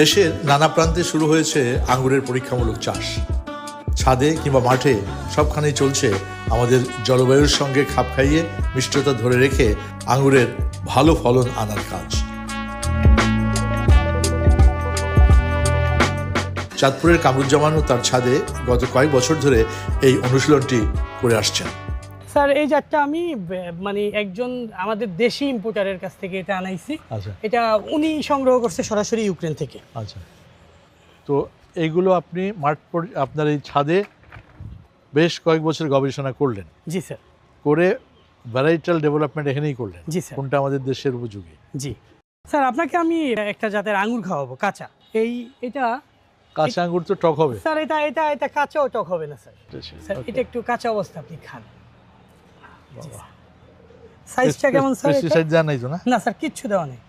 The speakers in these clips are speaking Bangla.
দেশের নানা প্রান্তে শুরু হয়েছে আঙ্গুরের পরীক্ষামূলক চাষ। ছাদে কিংবা মাঠে সবখানেই চলছে আমাদের জলবায়ুর সঙ্গে খাপ খাইয়ে মিষ্টতা ধরে রেখে আঙ্গুরের ভালো ফলন আনার কাজ। চাঁদপুরের কামরুজ্জামানও তার ছাদে গত কয়েক বছর ধরে এই অনুশীলনটি করে আসছেন। স্যার এই জাতটা আমি মানে একজন আমাদের দেশি ইম্পোর্টারের কাছ থেকে এটা আনাইছি। আচ্ছা। এটা উনি সংগ্রহ করছে সরাসরি ইউক্রেন থেকে। আচ্ছা। তো এইগুলো আপনি মাঠ আপনার এই ছাদে বেশ কয়েক বছর গবেষণা করলেন। জি স্যার। করে ভ্যারাইটাল ডেভেলপমেন্ট এখানেই করলেন। জি স্যার। কোনটা আমাদের দেশের উপযোগী? জি। স্যার আপনাকে আমি একটা জাতের আঙুর খাওয়াবো কাঁচা। এই এটা কাঁচা আঙুর তো টক হবে। স্যার এটা এটা এটা কাঁচাও টক হবে না স্যার। স্যার এটা একটু কাঁচা অবস্থা আপনি খান। সাইজটা কেমন স্যার? দেওয়া তো না? না স্যার কিচ্ছু দেওয়া নেই।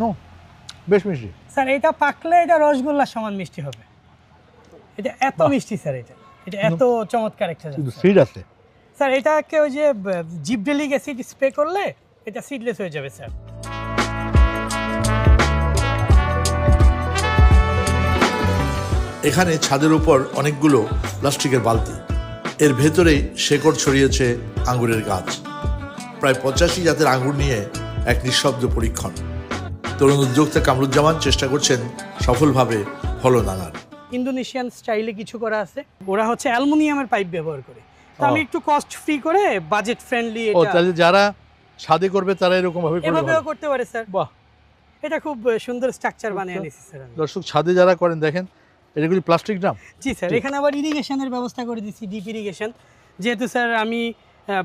নো বেশ মিষ্টি। স্যার এটা পাকলে এটা রসগোল্লার সমান মিষ্টি হবে। এটা এত মিষ্টি স্যার এটা। এটা এত চমৎকার একটা স্যার। সিড আছে। স্যার এটাকে ওই যে জিপডেলিক অ্যাসিড স্প্রে করলে এটা সিডলেস হয়ে যাবে স্যার। এখানে ছাদের উপর অনেকগুলো প্লাস্টিকের বালতি। এর ভেতরেই শেকড় ছড়িয়েছে আঙ্গুরের গাছ। প্রায় পঁচাশি জাতের আঙ্গুর নিয়ে এক নিঃশব্দ পরীক্ষণ। তরুণ উদ্যোক্তা কামরুজ্জামান চেষ্টা করছেন সফলভাবে ফলন আনার। ইন্দোনেশিয়ান স্টাইলে কিছু করা আছে। ওরা হচ্ছে অ্যালুমিনিয়ামের পাইপ ব্যবহার করে। তো আমি একটু কস্ট ফ্রি করে বাজেট ফ্রেন্ডলি ও এটা তাহলে যারা ছাদে করবে তারা এরকম ভাবে এভাবেও করতে পারে স্যার বাহ। এটা খুব সুন্দর স্ট্রাকচার বানিয়ে। নিয়েছি স্যার আমি। দর্শক ছাদে যারা করেন দেখেন এগুলি প্লাস্টিক ড্রাম জি স্যার। এখানে আবার ইরিগেশনের ব্যবস্থা করে দিচ্ছি ডিপ ইরিগেশন যেহেতু স্যার আমি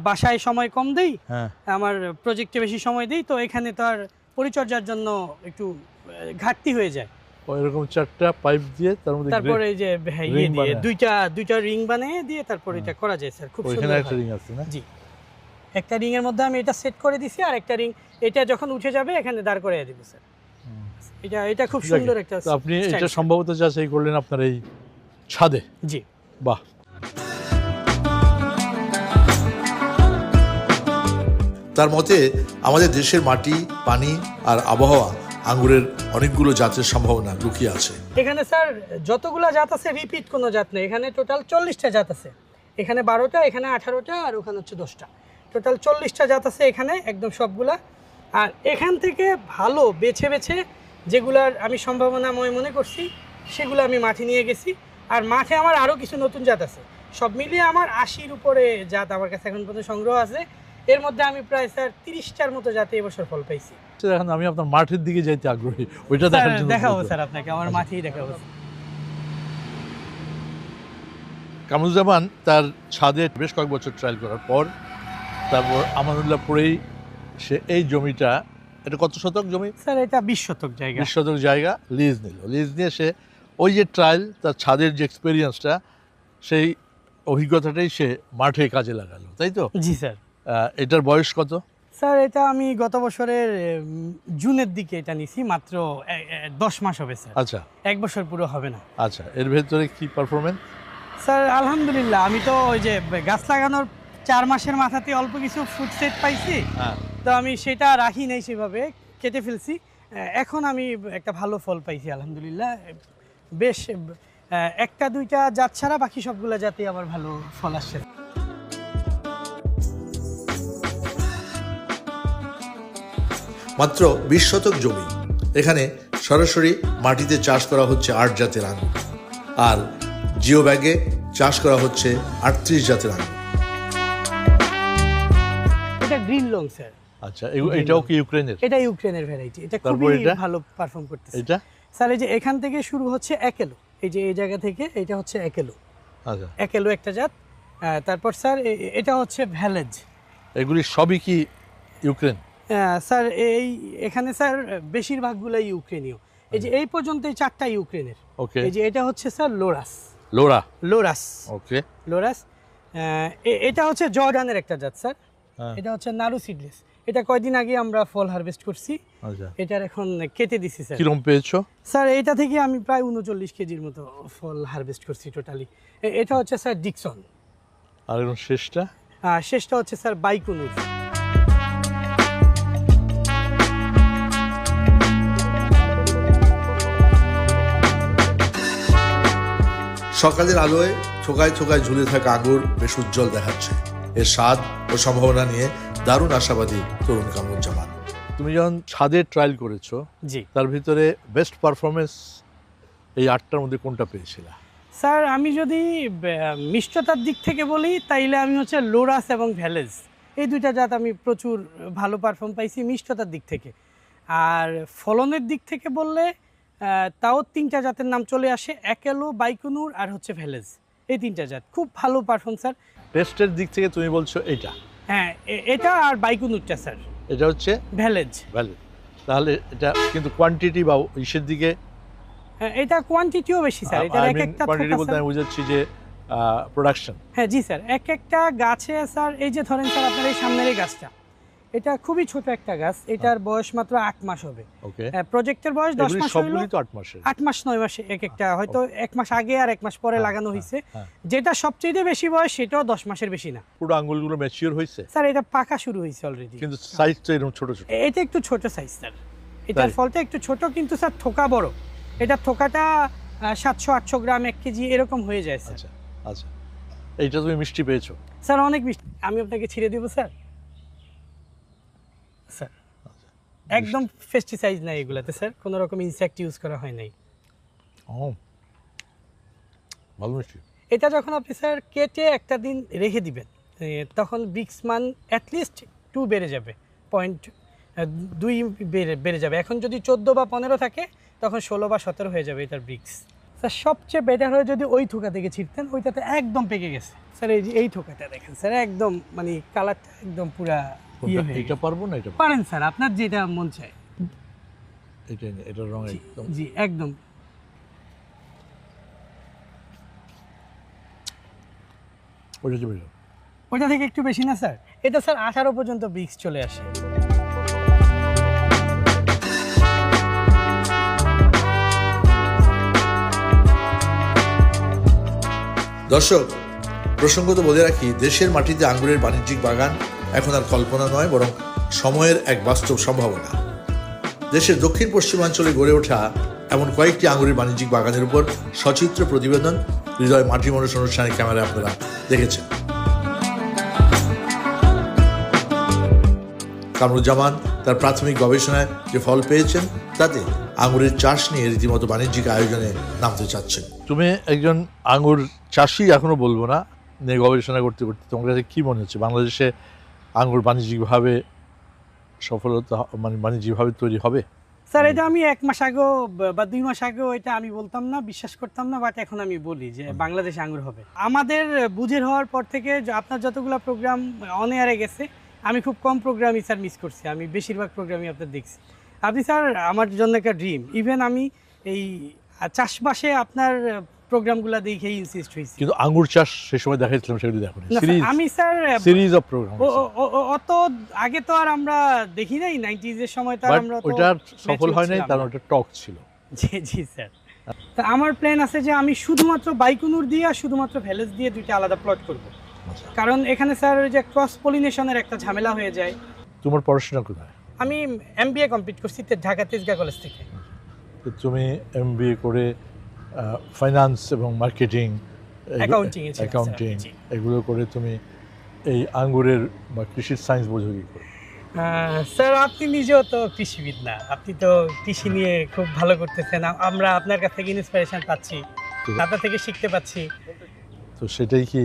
বাসায় সময় কম দেই হ্যাঁ। আমার প্রজেক্টে বেশি সময় দিই তো এখানে তো আর পরিচর্যার জন্য একটু ঘাটতি হয়ে যায়। এরকম চারটা পাইপ দিয়ে তার মধ্যে তারপরে এই যে হ্যাঁ, ইয়ে দিয়ে দুইটা দুইটা রিং বানিয়ে দিয়ে তারপর এটা করা যায় স্যার। খুব সুন্দর একটা রিং আছে না? জি। একটা রিং এর মধ্যে আমি এটা সেট করে দিছি আর একটা রিং এটা যখন উঠে যাবে এখানে দাঁড় করে দিব স্যার। এটা এটা খুব সুন্দর একটা তো আপনি এটা। সম্ভবত যাচাই করলেন আপনার এই ছাদে। জি। বাহ। তার মতে আমাদের দেশের মাটি পানি আর আবহাওয়া আঙ্গুরের অনেকগুলো জাতের সম্ভাবনা লুকিয়ে আছে। এখানে স্যার যতগুলা জাত আছে রিপিট কোনো জাত নেই। এখানে টোটাল চল্লিশটা জাত আছে। এখানে বারোটা এখানে আঠারোটা আর ওখানে হচ্ছে দশটা। টোটাল চল্লিশটা জাত আছে এখানে একদম সবগুলা। আর এখান থেকে ভালো বেছে বেছে যেগুলার আমি সম্ভাবনাময় মনে করছি সেগুলো আমি মাঠে নিয়ে গেছি। আর মাঠে আমার আরও কিছু নতুন জাত আছে। সব মিলিয়ে আমার আশির উপরে জাত আমার কাছে এখন পর্যন্ত সংগ্রহ আছে। এর মধ্যে আমি প্রায় স্যার তিরিশটার মতো জাতে এবছর ফল পাইছি। এখন আমি আপনার মাঠের দিকে যাইতে আগ্রহী। ওইটা দেখার স্যার, জন্য দেখাবো। স্যার আপনাকে আমার মাঠেই দেখাবো কামরুজ্জামান তার ছাদে বেশ কয়েক বছর ট্রায়াল করার পর তারপর আমানুল্লাহপুরেই সে এই জমিটা এটা কত শতক জমি? স্যার এটা বিশ শতক জায়গা। বিশ শতক জায়গা লিজ নিল। লিজ নিয়ে সে ওই যে ট্রায়াল তার ছাদের যে এক্সপিরিয়েন্সটা সেই অভিজ্ঞতাটাই সে মাঠে কাজে লাগালো তাই তো? জি স্যার। এটার বয়স কত? স্যার এটা আমি গত বছরের জুনের দিকে এটা নিছি মাত্র দশ মাস হবে স্যার। আচ্ছা। এক বছর পুরো হবে না। আচ্ছা এর ভেতরে কি পারফরমেন্স স্যার আলহামদুলিল্লাহ আমি তো ওই যে গাছ লাগানোর চার মাসের মাথাতে অল্প কিছু ফুড সেট পাইছি। হ্যাঁ। তো আমি সেটা রাখি নাই সেভাবে কেটে ফেলছি। এখন আমি একটা ভালো ফল পাইছি আলহামদুলিল্লাহ। বেশ একটা দুইটা জাত ছাড়া বাকি সবগুলা জাতে আমার ভালো ফল আসছে। মাত্র বিশ শতক জমি। এখানে সরাসরি মাটিতে চাষ করা হচ্ছে আট জাতের আঙুর আর জিও ব্যাগে চাষ করা হচ্ছে আটত্রিশ জাতের আঙুর এটা গ্রিন লং স্যার। আচ্ছা এটাও কি ইউক্রেনের? এটা ইউক্রেনের ভ্যারাইটি এটা খুবই ভালো পারফর্ম করতেছে। এটা? স্যার এই যে এখান থেকে শুরু হচ্ছে একেলো এই যে এই জায়গা থেকে এটা হচ্ছে একেলো। আচ্ছা। একেলো একটা জাত তারপর স্যার এটা হচ্ছে ভ্যালেজ। এগুলি সবই কি ইউক্রেন? স্যার এই এখানে স্যার বেশিরভাগগুলাই ইউক্রেনীয়। এই যে এই পর্যন্ত এই চারটা ইউক্রেনের। ওকে। এই যে এটা হচ্ছে স্যার লোরাস। লোরা? লোরাস। ওকে। লোরাস। এটা হচ্ছে জর্ডানের একটা জাত স্যার। হ্যাঁ। এটা হচ্ছে নারু সিডলেস। এটা কয়দিন আগে আমরা ফল হারভেস্ট করছি। আচ্ছা। এটার এখন কেটে দিছি স্যার। কিরম পেয়েছ? স্যার এটা থেকে আমি প্রায় উনচল্লিশ কেজির মতো ফল হারভেস্ট করছি টোটালি এটা হচ্ছে স্যার ডিকসন আর এখন শেষটা? শেষটা হচ্ছে স্যার বাইকুনুর সকালের আলোয় ছোকায় ছোকায় ঝুলে থাকা আগুন বেশ উজ্জ্বল দেখাচ্ছে। এর স্বাদ ও সম্ভাবনা নিয়ে দারুণ আশাবাদী তরুণ কামরুজ্জামান। তুমি যখন ছাদে ট্রায়াল করেছ জি। তার ভিতরে বেস্ট পারফরমেন্স এই আটটার মধ্যে কোনটা পেয়েছিলা? স্যার আমি যদি মিষ্টতার দিক থেকে বলি তাইলে আমি হচ্ছে লোরাস এবং ভ্যালেজ। এই দুইটা জাত আমি প্রচুর ভালো পারফর্ম পাইছি মিষ্টতার দিক থেকে। আর ফলনের দিক থেকে বললে তাও তিনটা জাতের নাম চলে আসে একেলো বাইকুনুর আর হচ্ছে ভ্যালেজ। এই তিনটা জাত। খুব ভালো পারফর্ম স্যার। টেস্টের দিক থেকে তুমি বলছো এটা হ্যাঁ এটা আর বাইকুনুরটা স্যার। এটা হচ্ছে? ভ্যালেজ। ভ্যালেজ। তাহলে এটা কিন্তু কোয়ান্টিটি বা ইসের দিকে? হ্যাঁ, এটা কোয়ান্টিটিও বেশি স্যার। এটা এক একটা কোয়ান্টিটি বলতে। আমি বুঝাচ্ছি যে প্রোডাকশন হ্যাঁ জি স্যার। এক একটা গাছে স্যার এই যে ধরেন স্যার আপনার এই সামনের এই গাছটা। এটা খুবই ছোট একটা গাছ। এটার বয়স মাত্র আট মাস হবে। প্রজেক্টের বয়স দশ মাস আট মাস নয় মাসে এক একটা। হয়তো এক মাস আগে আর এক মাস পরে হ্যাঁ, লাগানো হ্যাঁ, হয়েছে হ্যাঁ। যেটা সবচেয়ে বেশি বয়স সেটাও দশ মাসের বেশি না। পুরো আঙ্গুলগুলো ম্যাচিওর হয়েছে স্যার এটা পাকা শুরু হয়েছে অলরেডি কিন্তু সাইজ তো এরকম ছোট ছোট। এটা একটু ছোট সাইজ স্যার। এটার? ফলটা একটু ছোট কিন্তু স্যার থোকা বড়। এটা থোকাটা সাতশো আটশো গ্রাম এক কেজি এরকম হয়ে যায় স্যার। আচ্ছা আচ্ছা। এইটা তুমি মিষ্টি পেয়েছ? স্যার অনেক মিষ্টি। আমি আপনাকে ছিঁড়ে দিব স্যার? স্যার। একদম পেস্টিসাইড নাই এগুলাতে স্যার। কোনো রকম ইনসেক্ট ইউজ করা হয় নাই। ও ভালো মিষ্টি এটা যখন আপনি স্যার কেটে একটা দিন রেখে দিবেন তখন ব্রিক্স মান অ্যাটলিস্ট টু বেড়ে যাবে। পয়েন্ট দুই বেড়ে বেড়ে যাবে। এখন যদি চোদ্দ বা পনেরো থাকে তখন ষোলো বা সতেরো হয়ে যাবে এটার ব্রিক্স। স্যার সবচেয়ে বেটার হয়ে যদি ওই থোকা থেকে ছিটতেন ওইটাতে একদম পেকে গেছে। স্যার এই যে এই থোকাটা দেখেন স্যার একদম মানে কালারটা একদম পুরা এটা পারব না এটা পারেন স্যার আপনার যেটা মন চায়। এটা এটার রং একদম। জি একদম। বেরো। ওইটা থেকে একটু বেশি না স্যার? এটা স্যার আঠারো পর্যন্ত ব্রিক্স চলে আসে। দর্শক প্রসঙ্গত বলে রাখি দেশের মাটিতে আঙ্গুরের বাণিজ্যিক বাগান এখন আর কল্পনা নয়, বরং সময়ের এক বাস্তব সম্ভাবনা। দেশের দক্ষিণ পশ্চিমাঞ্চলে গড়ে ওঠা এমন কয়েকটি আঙুরের বাণিজ্যিক বাগানের উপর সচিত্র প্রতিবেদন হৃদয় মাটি মানুষ অনুষ্ঠানের ক্যামেরায় আপনারা দেখেছেন। কামরুজ্জামান তার প্রাথমিক গবেষণায় যে ফল পেয়েছেন, তাতে আঙুরের চাষ নিয়ে রীতিমতো বাণিজ্যিক আয়োজনে নামতে চাচ্ছেন। তুমি একজন আঙুর চাষি, এখনও বলব না, নিয়ে গবেষণা করতে করতে তোমার কাছে কি মনে হচ্ছে? বাংলাদেশে আঙুর বাণিজ্যিকভাবে সফলতা মানে বাণিজ্যিকভাবে তৈরি হবে? স্যার এটা আমি এক মাস আগেও বা- বা দুই মাস আগেও এটা আমি বলতাম না বিশ্বাস করতাম না বাট এখন আমি বলি যে বাংলাদেশে আঙ্গুর হবে। আমাদের বুঝের হওয়ার পর থেকে আপনার যতগুলো প্রোগ্রাম অন এয়ারে গেছে আমি খুব কম প্রোগ্রামই স্যার মিস করছি আমি বেশিরভাগ প্রোগ্রামই আপনার দেখছি। আপনি স্যার আমার জন্য একটা ড্রিম ইভেন আমি এই চাষবাসে আপনার প্রোগ্রামগুলো দেখেই ইনসিস্ট হয়েছি কিন্তু আঙ্গুর চাষ সে সময় দেখাইছিলাম সেগুলো দেখো সিরিজ আমি স্যার সিরিজ অফ প্রোগ্রাম অত আগে তো আর আমরা দেখি নাই এর সময় তো আমরা সফল হয় নাই কারণ ওটা টক ছিল। জি জি স্যার। তা আমার প্ল্যান আছে যে আমি শুধুমাত্র বাইকুনুর দিয়ে আর শুধুমাত্র ভ্যালেজ দিয়ে দুইটা আলাদা প্লট করব। কারণ এখানে স্যার ওই যে ক্রস পলিনেশনের একটা ঝামেলা হয়ে যায়। তোমার পড়াশোনা কোথায়? আমি এমবিএ কমপ্লিট করছি ঢাকা তেজগা কলেজ থেকে। তো তুমি এম করে ফাইন্যান্স এবং মার্কেটিং ছিলাম, অ্যাকাউন্টিং এগুলো করে তুমি এই আঙ্গুরের বা কৃষির সায়েন্স বোঝো কি করে? স্যার আপনি নিজেও তো কৃষিবিদ না আপনি তো কৃষি নিয়ে খুব ভালো করতেছেন। আমরা আপনার কাছ থেকে ইন্সপিরেশন পাচ্ছি তো- আপনার থেকে শিখতে পাচ্ছি। তো সেটাই কি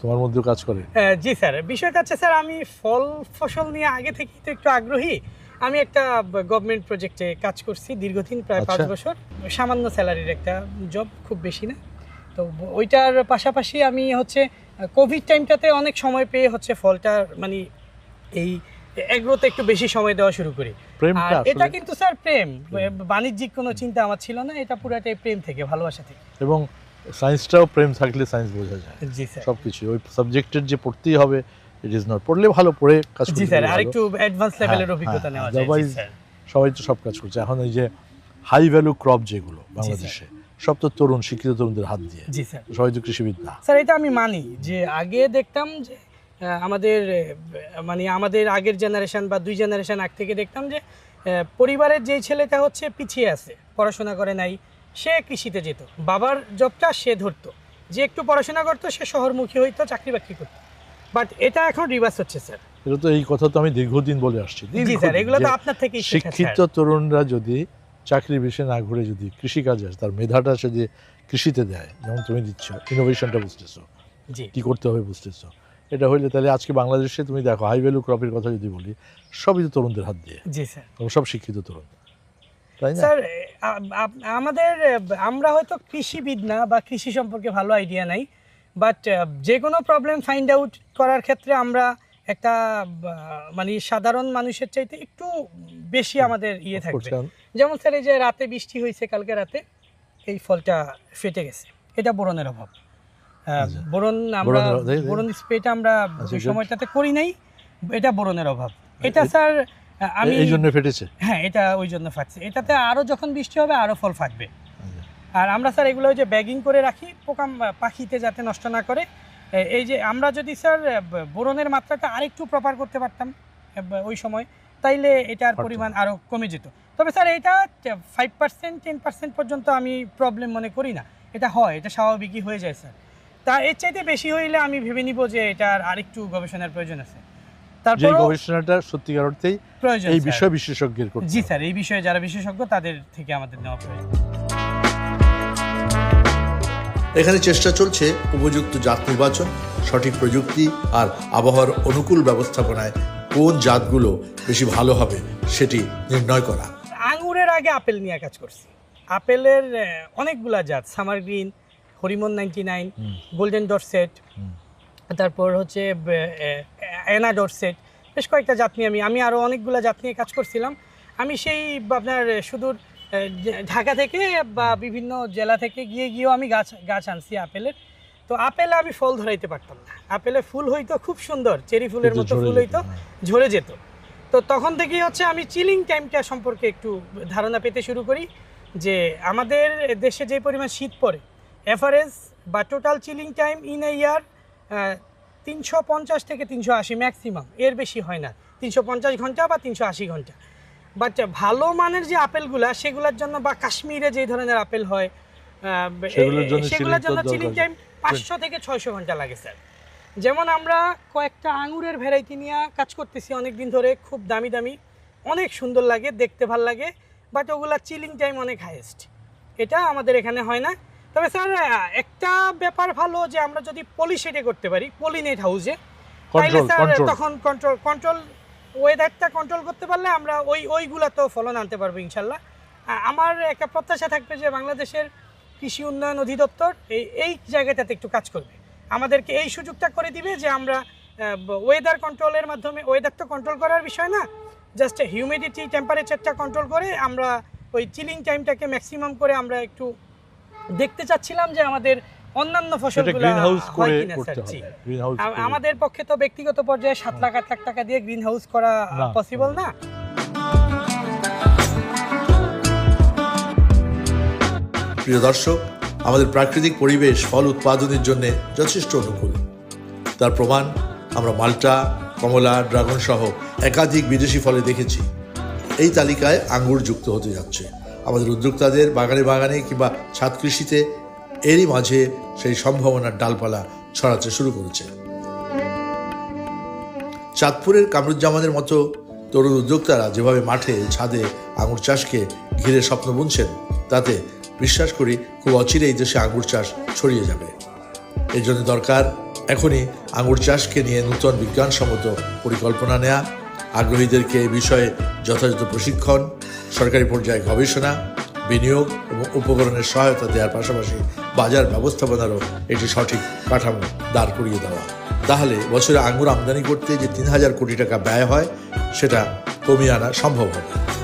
তোমার মধ্যেও কাজ করে? জি স্যার বিষয়টা হচ্ছে স্যার আমি ফল ফসল নিয়ে আগে থেকেই তো একটু আগ্রহী। আমি একটা গভর্নমেন্ট প্রজেক্টে কাজ করছি দীর্ঘদিন প্রায় পাঁচ আচ্ছা। বছর। সামান্য স্যালারির একটা জব খুব বেশি না। তো ওইটার পাশাপাশি আমি হচ্ছে কোভিড টাইমটাতে অনেক সময় পেয়ে হচ্ছে ফলটা মানে এই এগ্রোতে একটু বেশি সময় দেওয়া শুরু করি। আর এটা কিন্তু স্যার প্রেম। বাণিজ্যিক কোনো চিন্তা আমার ছিল না এটা পুরাটাই প্রেম থেকে ভালোবাসা থেকে। এবং সায়েন্সটাও প্রেম থাকলে সায়েন্স বোঝা যায়। জি স্যার। সব কিছু ওই সাবজেক্টের যে পড়তেই হবে ইট ইজ নট পড়লে ভালো পড়ে কাজ জি স্যার পারলে আর ভালো। একটু অ্যাডভান্স লেভেলের অভিজ্ঞতা হ্যাঁ, নেওয়া যায়। স্যার। সবাই তো সব কাজ করছে। এখন এই যে হাই ভ্যালু ক্রপ যেগুলো বাংলাদেশে সব তো তরুণ শিক্ষিত তরুণদের হাত দিয়ে। জি স্যার। সবাই তো কৃষিবিদ না স্যার এটা আমি মানি যে আগে দেখতাম যে আমাদের মানে আমাদের আগের জেনারেশন বা দুই জেনারেশন আগ থেকে দেখতাম যে পরিবারের যেই ছেলেটা হচ্ছে পিছিয়ে আছে পড়াশোনা করে নাই সে কৃষিতে যেত। বাবার জবটা সে ধরতো। যে একটু পড়াশোনা করতো সে শহরমুখী হইতো চাকরি বাকরি করতো। বাট এটা এখন রিভার্স হচ্ছে স্যার এটা তো এই কথা তো আমি দীর্ঘদিন বলে আসছি। জি স্যার এগুলো তো আপনার থেকেই শিক্ষিত তরুণরা যদি চাকরি বিষয়ে না ঘুরে যদি কৃষিকাজে তার মেধাটা সে যে কৃষিতে দেয় যেমন তুমি দিচ্ছ ইনোভেশনটা বুঝতেছো জি। কি করতে হবে বুঝতেছো এটা হইলে তাহলে আজকে বাংলাদেশে তুমি দেখো হাই ভ্যালু ক্রপের কথা যদি বলি সবই তো তরুণদের হাত দিয়ে। জি স্যার সব শিক্ষিত তরুণ। তাই না? স্যার আমাদের আমরা হয়তো কৃষিবিদ না বা কৃষি সম্পর্কে ভালো আইডিয়া নাই। বাট যে কোনো প্রবলেম ফাইন্ড আউট করার ক্ষেত্রে আমরা একটা মানে সাধারণ মানুষের চাইতে একটু বেশি আমাদের ইয়ে থাকবে। যেমন স্যার এই যে রাতে বৃষ্টি হয়েছে কালকে রাতে এই ফলটা ফেটে গেছে। এটা বোরনের অভাব। আচ্ছা। বোরন আমরা। বোরন স্প্রেটা আমরা আচ্ছা, সময়টাতে করি নাই এটা বোরনের অভাব। এটা স্যার আমি এই জন্য ফেটেছে? হ্যাঁ এটা ওই জন্য ফাটছে। এটাতে আরও যখন বৃষ্টি হবে আরও ফল ফাটবে। আর আমরা স্যার এগুলো যে ব্যাগিং করে রাখি পোকা পাখিতে যাতে নষ্ট না করে। এই যে আমরা যদি স্যার বোরনের মাত্রাটা আরেকটু প্রপার করতে পারতাম ওই সময় তাইলে এটার পরিমাণ আরও কমে যেত। তবে স্যার এটা ফাইভ পার্সেন্ট টেন পার্সেন্ট পর্যন্ত আমি প্রবলেম মনে করি না। এটা হয় এটা স্বাভাবিকই হয়ে যায় স্যার। তা এর চাইতে বেশি হইলে আমি ভেবে নিব যে এটার আরেকটু গবেষণার প্রয়োজন আছে। যে তারপর গবেষণাটা সত্যিকার অর্থেই প্রয়োজন এই। বিষয় বিশেষজ্ঞের জি স্যার এই বিষয়ে যারা বিশেষজ্ঞ তাদের থেকে আমাদের নেওয়া প্রয়োজন। এখানে চেষ্টা চলছে উপযুক্ত জাত নির্বাচন সঠিক প্রযুক্তি আর আবহাওয়ার অনুকূল ব্যবস্থাপনায় কোন জাতগুলো বেশি ভালো হবে সেটি নির্ণয় করা। আঙুরের আগে আপেল নিয়ে কাজ করছি। আপেলের অনেকগুলা জাত summer green Harimon ninety nine golden Dorset. তারপর হচ্ছে অ্যানা ডরসেট বেশ কয়েকটা জাত নিয়ে আমি আমি আরও অনেকগুলো জাত নিয়ে কাজ করছিলাম। আমি সেই আপনার সুদূর ঢাকা থেকে বা বিভিন্ন জেলা থেকে গিয়ে গিয়েও আমি গাছ গাছ আনছি আপেলের। তো আপেলে আমি ফল ধরাইতে পারতাম না। আপেলে ফুল হইতো খুব সুন্দর চেরি ফুলের মতো ফুল হইতো হ্যাঁ। ঝরে যেত। তো তখন থেকেই হচ্ছে আমি চিলিং টাইমটা সম্পর্কে একটু ধারণা পেতে শুরু করি যে আমাদের দেশে যে পরিমাণ শীত পড়ে এভারেজ বা total chilling time in a year তিনশো পঞ্চাশ থেকে তিনশো আশি ম্যাক্সিমাম এর বেশি হয় না। তিনশো পঞ্চাশ ঘণ্টা বা তিনশো আশি ঘণ্টা। বাট ভালো মানের যে আপেলগুলা সেগুলোর জন্য বা কাশ্মীরে যে ধরনের আপেল হয় সেগুলোর জন্য চিলিং টাইম পাঁচশো থেকে ছয়শো ঘণ্টা লাগে স্যার। যেমন আমরা কয়েকটা আঙুরের ভ্যারাইটি নিয়ে কাজ করতেছি অনেক দিন ধরে খুব দামি দামি অনেক সুন্দর লাগে দেখতে ভালো লাগে বাট ওগুলা চিলিং টাইম অনেক হাইয়েস্ট এটা আমাদের এখানে হয় না। তবে স্যার একটা ব্যাপার ভালো যে আমরা যদি পলিশেটে করতে পারি পলিনেট হাউসে তাইলে স্যার তখন কন্ট্রোল কন্ট্রোল ওয়েদারটা কন্ট্রোল করতে পারলে আমরা ওই ওইগুলা তো ফলন আনতে পারব, ইনশাল্লাহ। আমার একটা প্রত্যাশা থাকবে যে বাংলাদেশের কৃষি উন্নয়ন অধিদপ্তর এই এই জায়গাটাতে একটু কাজ করবে। আমাদেরকে এই সুযোগটা করে দিবে যে আমরা ওয়েদার কন্ট্রোলের মাধ্যমে ওয়েদার তো কন্ট্রোল করার বিষয় না জাস্ট হিউমিডিটি টেম্পারেচারটা কন্ট্রোল করে আমরা ওই চিলিং টাইমটাকে ম্যাক্সিমাম করে আমরা একটু দেখতে চাচ্ছিলাম যে আমাদের অন্যান্য ফসলগুলো হয় কিনা স্যার? আমাদের পক্ষে তো ব্যক্তিগত পর্যায়ে সাত লাখ আট লাখ টাকা দিয়ে গ্রিন হাউস করা পসিবল না? প্রিয় দর্শক আমাদের প্রাকৃতিক পরিবেশ ফল উৎপাদনের জন্য যথেষ্ট অনুকূল। তার প্রমাণ আমরা মাল্টা কমলা ড্রাগন সহ একাধিক বিদেশি ফলে দেখেছি। এই তালিকায় আঙ্গুর যুক্ত হতে যাচ্ছে। আমাদের উদ্যোক্তাদের বাগানে বাগানে কিংবা ছাদ কৃষিতে এরই মাঝে সেই সম্ভাবনার ডালপালা ছড়াতে শুরু করেছে। চাঁদপুরের কামরুজ্জামানের মতো তরুণ উদ্যোক্তারা যেভাবে মাঠে ছাদে আঙুর চাষকে ঘিরে স্বপ্ন বুনছেন, তাতে বিশ্বাস করি খুব অচিরে এই দেশে আঙুর চাষ ছড়িয়ে যাবে। এর জন্য দরকার এখনই আঙুর চাষকে নিয়ে নূতন বিজ্ঞানসম্মত পরিকল্পনা নেয়া, আগ্রহীদেরকে এই বিষয়ে যথাযথ প্রশিক্ষণ, সরকারি পর্যায়ে গবেষণা, বিনিয়োগ এবং উপকরণের সহায়তা দেওয়ার পাশাপাশি বাজার ব্যবস্থাপনারও এটি সঠিক কাঠামো দাঁড় করিয়ে দেওয়া। তাহলে বছরে আঙুর আমদানি করতে যে তিন হাজার কোটি টাকা ব্যয় হয়, সেটা কমিয়ে আনা সম্ভব হবে।